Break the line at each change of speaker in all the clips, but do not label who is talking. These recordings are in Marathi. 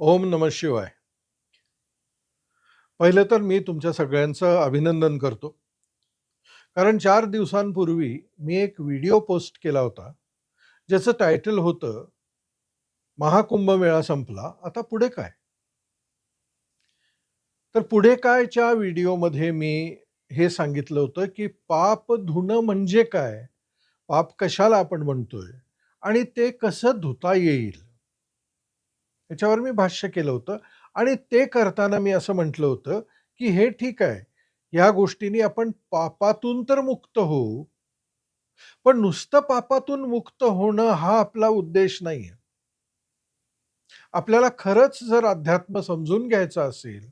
ओम नमः शिवाय. पहिलं तर मी तुमच्या सगळ्यांचं अभिनंदन करतो. कारण चार दिवसांपूर्वी मी एक व्हिडिओ पोस्ट केला होता, ज्याचं टायटल होतं, महाकुंभ मेळा संपला, आता पुढे काय? तर पुढे कायच्या व्हिडिओमध्ये मी हे सांगितलं होतं, की पाप धुणं म्हणजे काय? पाप कशाला आपण म्हणतोय? आणि ते कसं धुता येईल? याच्यावर मी भाष्य केलं होतं आणि ते करताना मी असं म्हटलं होतं, की हे ठीक आहे. ह्या गोष्टीने आपण पापातून तर मुक्त होऊ. पण नुसतं पापातून मुक्त होणं हा आपला उद्देश नाहीये. आपल्याला खरंच जर अध्यात्म समजून घ्यायचं असेल,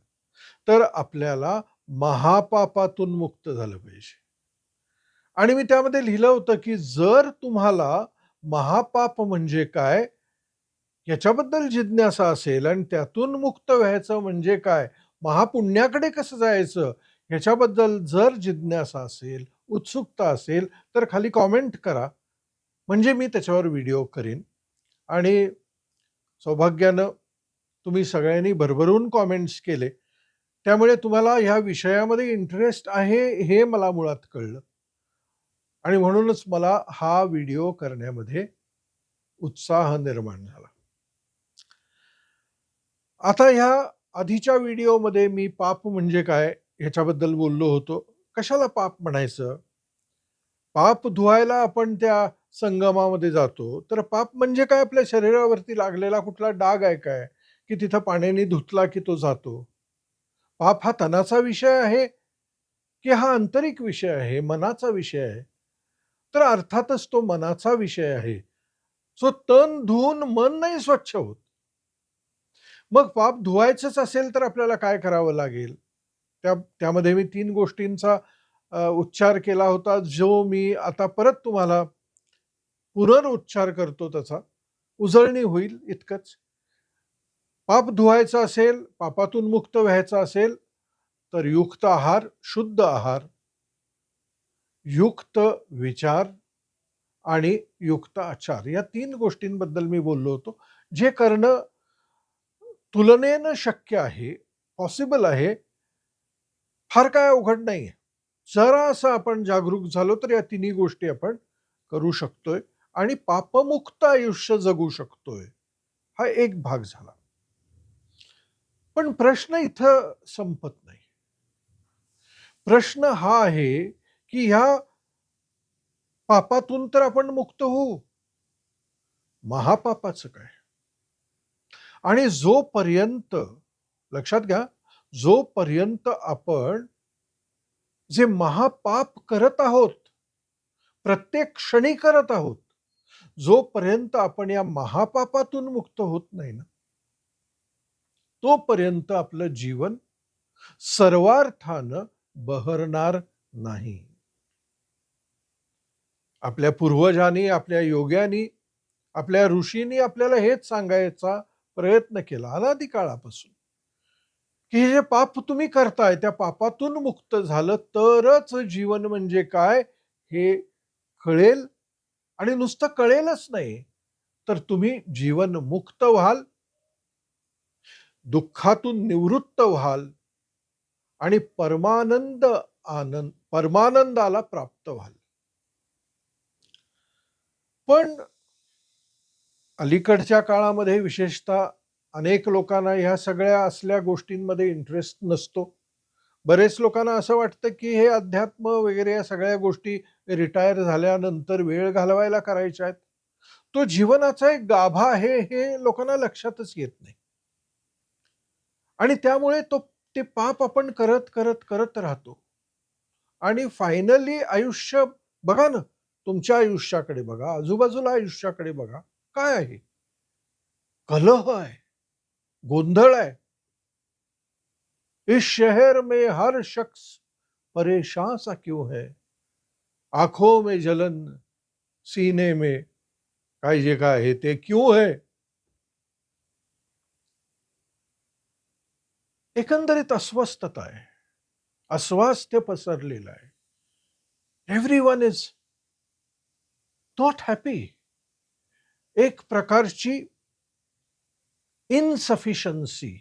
तर आपल्याला महापापातून मुक्त झालं पाहिजे. आणि मी त्यामध्ये लिहिलं होतं, की जर तुम्हाला महापाप म्हणजे काय, याच्याबद्दल जिज्ञासा असेल आणि त्यातून मुक्त व्हायचं म्हणजे काय, महापुण्याकडे कसं जायचं, ह्याच्याबद्दल जर जिज्ञासा असेल, उत्सुकता असेल, तर खाली कॉमेंट करा. म्हणजे मी त्याच्यावर व्हिडिओ करीन. आणि सौभाग्यानं तुम्ही सगळ्यांनी भरभरून कॉमेंट्स केले. त्यामुळे तुम्हाला ह्या विषयामध्ये इंटरेस्ट आहे, हे मला मुळात कळलं. आणि म्हणूनच मला हा व्हिडिओ करण्यामध्ये उत्साह निर्माण झाला. आता ह्या आधीच्या व्हिडिओमध्ये मी पाप म्हणजे काय ह्याच्याबद्दल बोललो होतो. कशाला पाप म्हणायचं? पाप धुवायला आपण त्या संगमामध्ये जातो. तर पाप म्हणजे काय आपल्या शरीरावरती लागलेला कुठला डाग आहे काय? की तिथं पाण्याने धुतला की तो जातो. पाप हा तनाचा विषय आहे, की हा आंतरिक विषय आहे, मनाचा विषय आहे? तर अर्थातच तो मनाचा विषय आहे. सो तन धुवून मन नाही स्वच्छ होत. मग पाप धुवायचंच असेल तर आपल्याला काय करावं लागेल? त्या त्यामध्ये मी तीन गोष्टींचा उच्चार केला होता, जो मी आता परत तुम्हाला पुनरुच्चार करतो त्याचा. उजळणी होईल इतकंच. पाप धुवायचं असेल, पापातून मुक्त व्हायचं असेल, तर युक्त आहार, शुद्ध आहार, युक्त विचार आणि युक्त आचार या तीन गोष्टींबद्दल मी बोललो होतो. जे करणं तुलनेनं शक्य आहे, पॉसिबल आहे. फार काय अवघड नाहीये. जरासं आपण जागरूक झालो तर या तिन्ही गोष्टी आपण करू शकतोय आणि पापमुक्त आयुष्य जगू शकतोय. हा एक भाग झाला. पण प्रश्न इथं संपत नाही. प्रश्न हा आहे, की ह्या पापातून तर आपण मुक्त होऊ. महापापाचं काय? आणि जोपर्यंत लक्षात घ्या, जोपर्यंत आपण जे महापाप करत आहोत, प्रत्येक क्षणी करत आहोत, जोपर्यंत आपण या महापापातून मुक्त होत नाही ना, तोपर्यंत आपलं जीवन सर्वार्थानं बहरणार नाही. आपल्या पूर्वजांनी, आपल्या योग्यांनी, आपल्या ऋषींनी आपल्याला हेच सांगायचा प्रयत्न केला अनादी काळापासून, की हे जे पाप तुम्ही करताय, त्या पापातून मुक्त झालं तरच जीवन म्हणजे काय हे कळेल आणि नुसतं कळेलच नाही, तर तुम्ही जीवन मुक्त व्हाल. दुःखातून निवृत्त व्हाल आणि परमानंद आनंद परमानंदाला प्राप्त व्हाल. पण अलीकडच्या काळामध्ये विशेषतः अनेक लोकांना ह्या सगळ्या असल्या गोष्टींमध्ये इंटरेस्ट नसतो. बरेच लोकांना असं वाटतं, की हे अध्यात्म वगैरे या सगळ्या गोष्टी रिटायर झाल्यानंतर वेळ घालवायला करायच्या आहेत. तो जीवनाचा एक गाभा आहे, हे लोकांना लक्षातच येत नाही. आणि त्यामुळे तो ते पाप आपण करत, करत, करत राहतो. आणि फायनली आयुष्य बघा ना, तुमच्या आयुष्याकडे बघा, आजूबाजूला आयुष्याकडे बघा. काय आहे? कलह आहे, गोंधळ आहे. इस शहर में हर शख्स परेशान सा क्यों है? आँखों में जलन, सीने में काय जे काय आहे ते क्यों है? एकंदरीत अस्वस्थता आहे. अस्वास्थ्य पसरलेलं आहे. Everyone is not happy. एक प्रकारची इनसफिशन्सी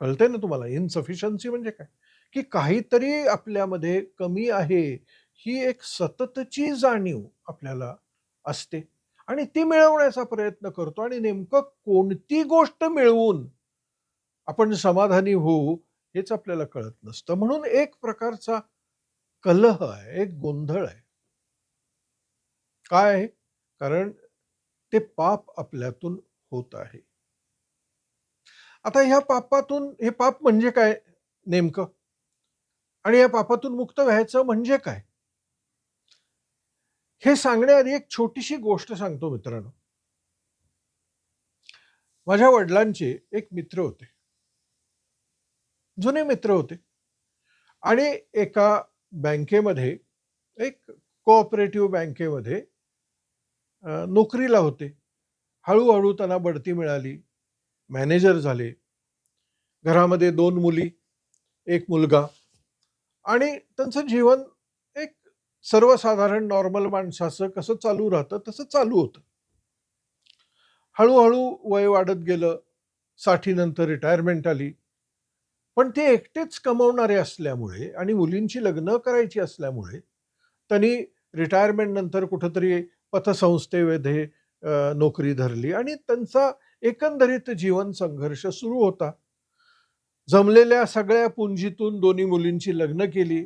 कळते ना तुम्हाला? इनसफिशन्सी म्हणजे काय? की काहीतरी आपल्यामध्ये कमी आहे ही एक सततची जाणीव आपल्याला असते. आणि ती मिळवण्याचा प्रयत्न करतो आणि नेमकं कोणती गोष्ट मिळवून आपण समाधानी होऊ हेच आपल्याला कळत नसतं. म्हणून एक प्रकारचा कलह आहे एक गोंधळ आहे. काय आहे? कारण ते पाप आपल्यातून होत आहे. आता ह्या पापातून हे पाप म्हणजे काय नेमकं? आणि या पापातून मुक्त व्हायचं म्हणजे काय? हे सांगण्याआधी एक छोटीशी गोष्ट सांगतो मित्रांनो. माझ्या वडिलांचे एक मित्र होते. जुने मित्र होते. आणि एका बँकेमध्ये एक कोऑपरेटिव्ह बँकेमध्ये नोकरीला होते. हळूहळू त्यांना बढती मिळाली. मॅनेजर झाले. घरामध्ये दोन मुली एक मुलगा आणि त्यांचं जीवन एक सर्वसाधारण नॉर्मल माणसाचं कसं चालू राहतं तसं चालू होतं. हळूहळू वय वाढत गेलं. साठीनंतर रिटायरमेंट आली. पण ते एकटेच कमवणारे असल्यामुळे आणि मुलींची लग्न करायची असल्यामुळे त्यांनी रिटायरमेंट नंतर कुठंतरी पतसंस्थेमध्ये नोकरी धरली आणि त्यांचा एकंदरीत जीवन संघर्ष सुरू होता. जमलेल्या सगळ्या पुंजीतून दोन्ही मुलींची लग्न केली.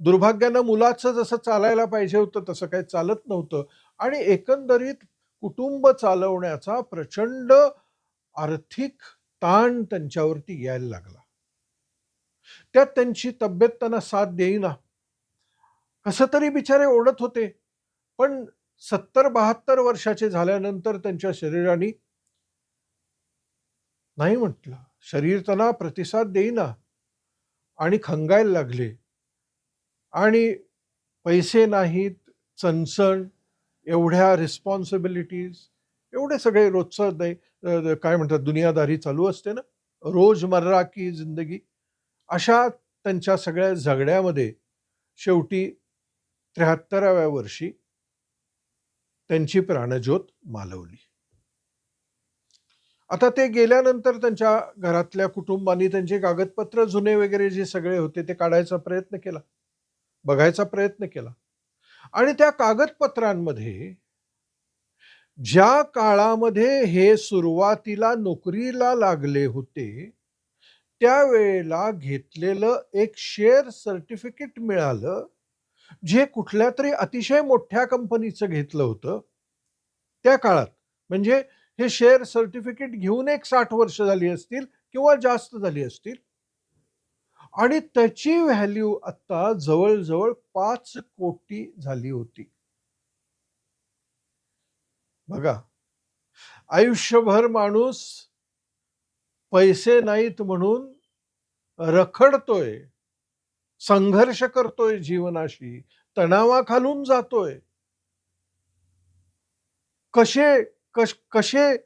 दुर्भाग्यानं मुलाचं जसं चालायला पाहिजे होतं तसं काही चालत नव्हतं आणि एकंदरीत कुटुंब चालवण्याचा प्रचंड आर्थिक ताण त्यांच्यावरती यायला लागला. त्यात त्यांची तब्येत त्यांना साथ देईना. कसं तरी बिचारे ओढत होते. पण सत्तर बहात्तर वर्षाचे झाल्यानंतर त्यांच्या शरीराने नाही म्हटलं शरीर त्यांना प्रतिसाद देईना आणि खंगायला लागले. आणि पैसे नाहीत चणचण एवढ्या रिस्पॉन्सिबिलिटीज एवढे सगळे रोजचं नाही काय म्हणतात दुनियादारी चालू असते ना? रोजमर्रा की जिंदगी. अशा त्यांच्या सगळ्या झगड्यामध्ये शेवटी त्र्याहत्तराव्या वर्षी त्यांची प्राणज्योत मालवली. आता ते गेल्यानंतर त्यांच्या घरातल्या कुटुंबांनी त्यांचे कागदपत्र जुने वगैरे जे सगळे होते ते काढायचा प्रयत्न केला बघायचा प्रयत्न केला. आणि त्या कागदपत्रांमध्ये ज्या काळामध्ये हे सुरुवातीला नोकरीला लागले होते त्यावेळेला घेतलेलं एक शेअर सर्टिफिकेट मिळालं जे कुठल्या तरी अतिशय मोठ्या कंपनीचं घेतलं होतं त्या काळात. म्हणजे हे शेअर सर्टिफिकेट घेऊन एक साठ वर्ष झाली असतील किंवा जास्त झाली असतील. आणि त्याची व्हॅल्यू आता जवळजवळ पाच कोटी झाली होती. बघा. आयुष्यभर माणूस पैसे नाहीत म्हणून रखडतोय. संघर्ष करतोय जीवनाशी तणावाखालून जातोय. कसे कश कसे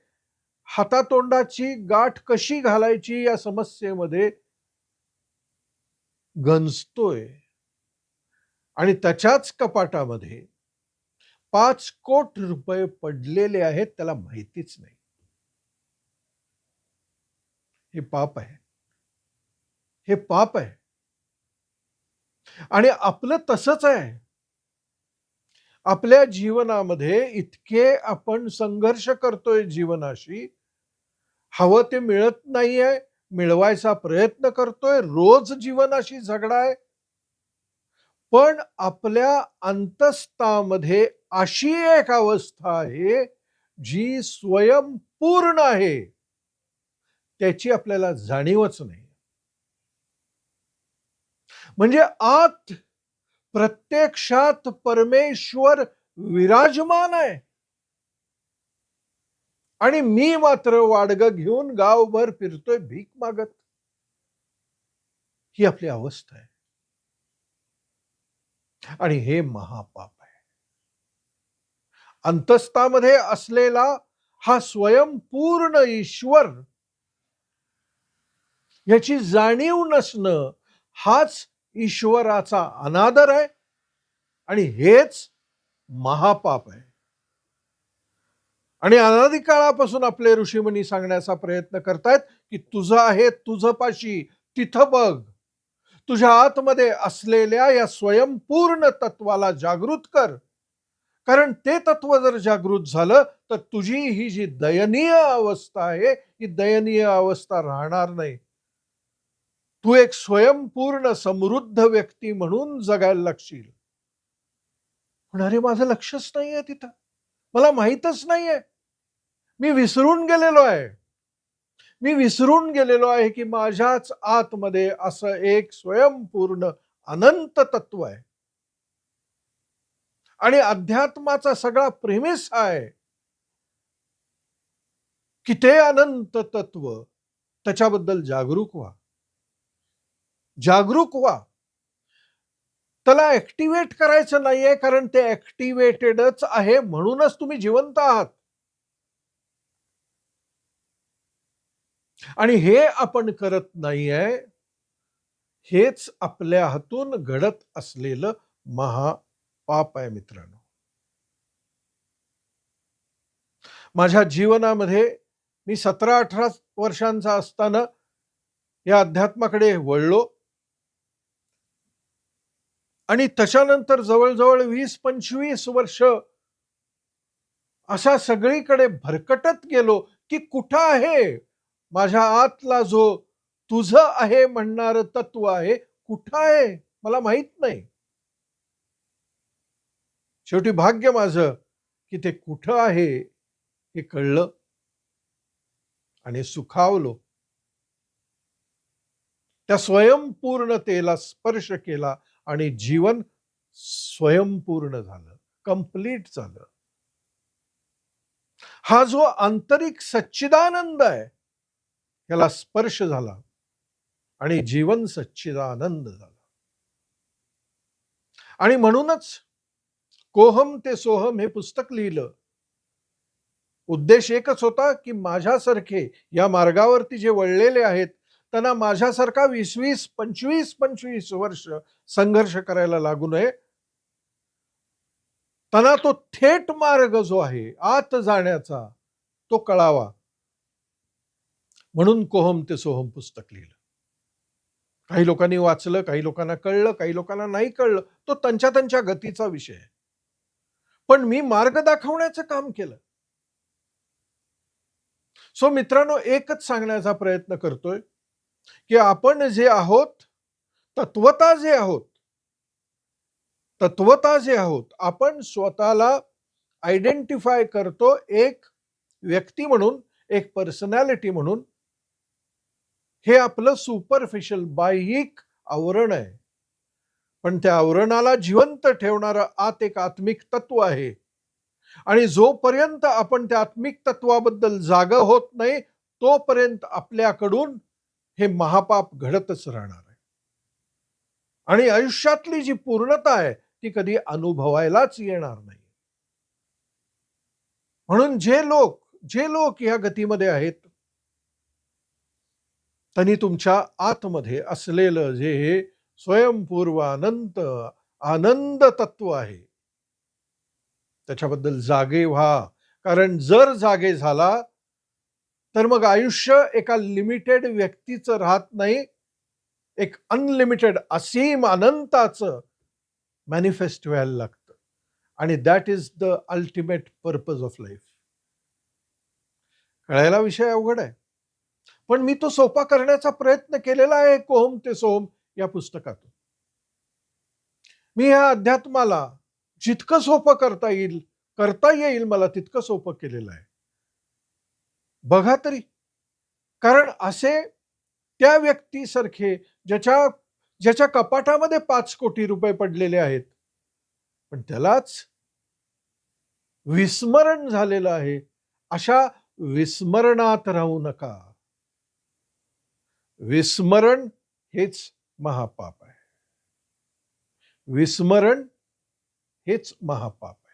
हातातोंडाची गाठ कशी घालायची या समस्येमध्ये गंजतोय. आणि त्याच्याच कपाटामध्ये पाच कोट रुपये पडलेले आहेत त्याला माहितीच नाही. हे पाप आहे. हे पाप आहे. आणि आपलं तसंच आहे. आपल्या जीवनामध्ये इतके आपण संघर्ष करतोय जीवनाशी हवं ते मिळत नाहीये मिळवायचा प्रयत्न करतोय रोज जीवनाशी झगडा आहे. पण आपल्या अंतस्तामध्ये अशी एक अवस्था आहे जी स्वयंपूर्ण आहे. त्याची आपल्याला जाणीवच नाही. म्हणजे आत प्रत्यक्षात परमेश्वर विराजमान आहे. आणि मी मात्र वाडग घेऊन गावभर फिरतोय भीक मागत. ही आपली अवस्था आहे. आणि हे महापाप आहे. अंतस्तामध्ये असलेला हा स्वयंपूर्ण ईश्वर याची जाणीव नसणं हाच ईश्वराचा अनादर आहे आणि हेच महापाप आहे. आणि अनादी काळापासून आपले ऋषीमुनी सांगण्याचा प्रयत्न करतायत की तुझं आहे तुझं पाशी तिथं बघ. तुझ्या आतमध्ये असलेल्या या स्वयंपूर्ण तत्वाला जागृत कर. कारण ते तत्व जर जागृत झालं तर तुझी ही जी दयनीय अवस्था आहे ही दयनीय अवस्था राहणार नाही. तू एक स्वयंपूर्ण समृद्ध व्यक्ती म्हणून जगायला लागशील. पण अरे माझं लक्षच नाहीये तिथं. मला माहीतच नाहीये. मी विसरून गेलेलो आहे. मी विसरून गेलेलो आहे की माझ्याच आतमध्ये असं एक स्वयंपूर्ण अनंत तत्व आहे. आणि अध्यात्माचा सगळा प्रेमिस आहे की ते अनंत तत्व त्याच्याबद्दल जागरूक व्हा. जागरूक व्हा. त्याला ऍक्टिव्हेट करायचं नाहीये कारण ते ऍक्टिव्हेटेडच आहे म्हणूनच तुम्ही जिवंत आहात. आणि हे आपण करत नाहीये. हेच आपल्या हातून घडत असलेलं महापाप आहे मित्रांनो. माझ्या जीवनामध्ये मी सतरा अठरा वर्षांचा असताना या अध्यात्माकडे वळलो. आणि त्याच्यानंतर जवळजवळ वीस पंचवीस वर्ष असा सगळीकडे भरकटत गेलो की कुठं आहे? माझ्या आतला जो तुझं आहे म्हणणार तत्व आहे कुठं आहे? मला माहीत नाही. शेवटी भाग्य माझं की ते कुठं आहे हे कळलं आणि सुखावलो. त्या स्वयंपूर्णतेला स्पर्श केला आणि जीवन स्वयंपूर्ण झालं कंप्लीट झालं. हा जो आंतरिक सच्चिदानंद आहे याला स्पर्श झाला आणि जीवन सच्चिदानंद झाला. आणि म्हणूनच कोहम ते सोहम हे पुस्तक लिहिलं. उद्देश एकच होता की माझ्यासारखे या मार्गावरती जे वळलेले आहेत त्यांना माझ्यासारखा वीस वीस पंचवीस पंचवीस वर्ष संघर्ष करायला लागू नये. त्यांना तो थेट मार्ग जो आहे आत जाण्याचा तो कळावा. म्हणून कोहम ते सोहम पुस्तक लिहिलं. काही लोकांनी वाचलं काही लोकांना कळलं काही लोकांना नाही कळलं तो त्यांच्या त्यांच्या गतीचा विषय आहे. पण मी मार्ग दाखवण्याचं काम केलं. सो मित्रांनो एकच सांगण्याचा प्रयत्न करतोय. की आपण जे आहोत तत्वता जे आहोत तत्वता जे आहोत आपण स्वतःला आयडेंटिफाय करतो एक व्यक्ती म्हणून एक पर्सनॅलिटी म्हणून. हे आपलं सुपरफिशियल बाह्यिक आवरण आहे. पण त्या आवरणाला जिवंत ठेवणारं आत एक आत्मिक तत्व आहे. आणि जोपर्यंत आपण त्या आत्मिक तत्वाबद्दल जाग होत नाही तोपर्यंत आपल्याकडून हे महापाप घडतच राहणार आहे. आणि आयुष्यातली जी पूर्णता आहे ती कधी अनुभवायलाच येणार नाही. म्हणून जे लोक जे लोक या गतीमध्ये आहेत त्यांनी तुमच्या आतमध्ये असलेलं जे हे स्वयंपूर्व अनंत आनंद तत्व आहे त्याच्याबद्दल जागे व्हा. कारण जर जागे झाला तर मग आयुष्य एका लिमिटेड व्यक्तीचं राहत नाही. एक अनलिमिटेड असीम अनंताचं मॅनिफेस्ट व्हायला लागतं. आणि that is the ultimate purpose of life कळायला विषय अवघड आहे. पण मी तो सोपा करण्याचा प्रयत्न केलेला आहे कोहम ते सोहम या पुस्तकातून. मी या अध्यात्माला जितकं सोपं करता येईल करता येईल मला तितकं सोपं केलेलं आहे. बघा तरी. कारण असे त्या व्यक्तीसारखे ज्याच्या ज्याच्या कपाटामध्ये पाच कोटी रुपये पडलेले आहेत पण त्यालाच विस्मरण झालेलं आहे. अशा विस्मरणात राहू नका. विस्मरण हेच महापाप आहे. विस्मरण हेच महापाप आहे.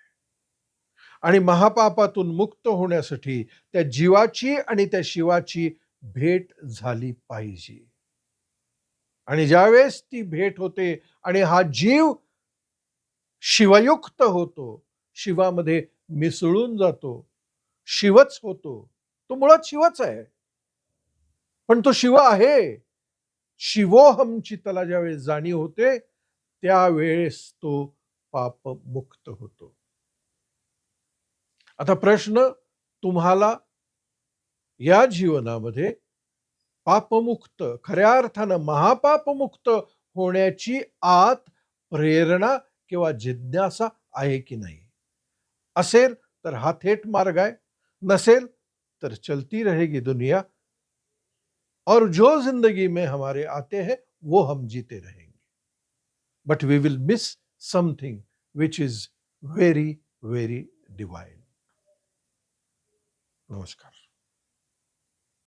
आणि महापापातून मुक्त होण्यासाठी त्या जीवाची आणि त्या शिवाची भेट झाली पाहिजे. आणि ज्यावेळेस ती भेट होते आणि हा जीव शिवयुक्त होतो शिवामध्ये मिसळून जातो शिवच होतो तो मुळात शिवच आहे. पण तो शिव आहे. शिवोहमची त्याला ज्यावेळेस जाणीव होते त्यावेळेस तो पापमुक्त होतो. आता प्रश्न तुम्हाला या जीवनामध्ये पापमुक्त, खऱ्या अर्थानं महापापमुक्त होण्याची आत प्रेरणा किंवा जिज्ञासा आहे की नाही? असेल तर हा थेट मार्ग आहे. नसेल तर चलती रहेगी दुनिया. और जो ज़िंदगी में हमारे आते हैं, वो हम जीते रहेंगे. But we will miss something which is very very divine नमस्कार.